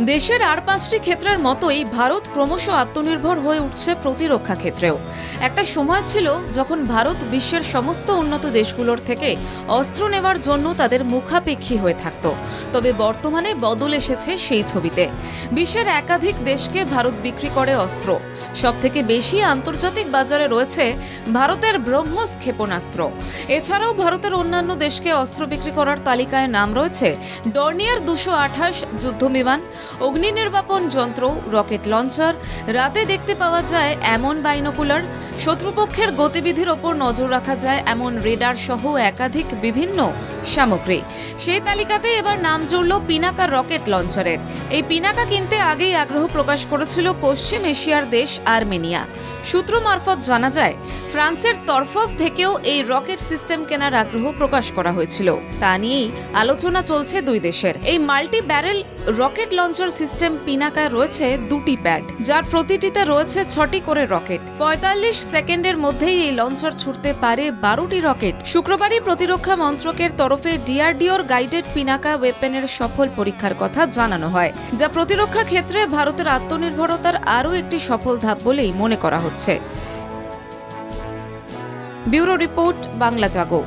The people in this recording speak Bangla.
দেশের আর পাঁচটি ক্ষেত্রের মতোই ভারত ক্রমশ আত্মনির্ভর হয়ে উঠছে প্রতিরক্ষা ক্ষেত্রেও। একটা সময় ছিল যখন ভারত বিশ্বের সমস্ত উন্নত দেশগুলোর থেকে অস্ত্র নেওয়ার জন্য তাদের মুখাপেক্ষী হয়ে থাকত। তবে বর্তমানে বদল এসেছে সেই ছবিতে। বিশ্বের একাধিক দেশকে ভারত বিক্রি করে অস্ত্র। সবথেকে বেশি আন্তর্জাতিক বাজারে রয়েছে ভারতের ব্রহ্মস ক্ষেপণাস্ত্র। এছাড়াও ভারতের অন্যান্য দেশকে অস্ত্র বিক্রি করার তালিকায় নাম রয়েছে ডর্নিয়ার দুশো আঠাশ যুদ্ধবিমান অগ্নি নির্বাপন যন্ত্র, রকেট লঞ্চার, রাতে দেখতে পাওয়া যায় এমন বাইনোকুলার। শত্রুপক্ষের গতিবিধির ওপর নজর রাখা যায় এমন রেডার সহ একাধিক বিভিন্ন সামগ্রী। সেই তালিকাতে এবার নাম জুড়ল পিনাকা রকেট লঞ্চারের। এই পিনাকা কিনতে আগেই আগ্রহ প্রকাশ করেছিল পশ্চিম এশিয়ার দেশ আর্মেনিয়া। সূত্র মারফত জানা যায়, ফ্রান্সের তরফ থেকেও এই রকেট সিস্টেম কেনার আগ্রহ প্রকাশ করা হয়েছিল। তা নিয়েই আলোচনা চলছে দুই দেশের। এই multi barrel rocket launcher system পিনাকায় রয়েছে দুটি প্যাড, যার প্রতিটিতে রয়েছে ছটি করে রকেট। পঁয়তাল্লিশ সেকেন্ডের মধ্যেই এই লঞ্চার ছুটতে পারে বারোটি রকেট। শুক্রবারই প্রতিরক্ষা মন্ত্রকের তরফে ডিআরডিওর গাইডেড পিনাকা ওয়েপেনের সফল পরীক্ষার কথা জানানো হয়, যা প্রতিরক্ষা ক্ষেত্রে ভারতের আত্মনির্ভরতার আরও একটি সফল ধাপ বলেই মনে করা হচ্ছে। Bureau report, Bangla Jago.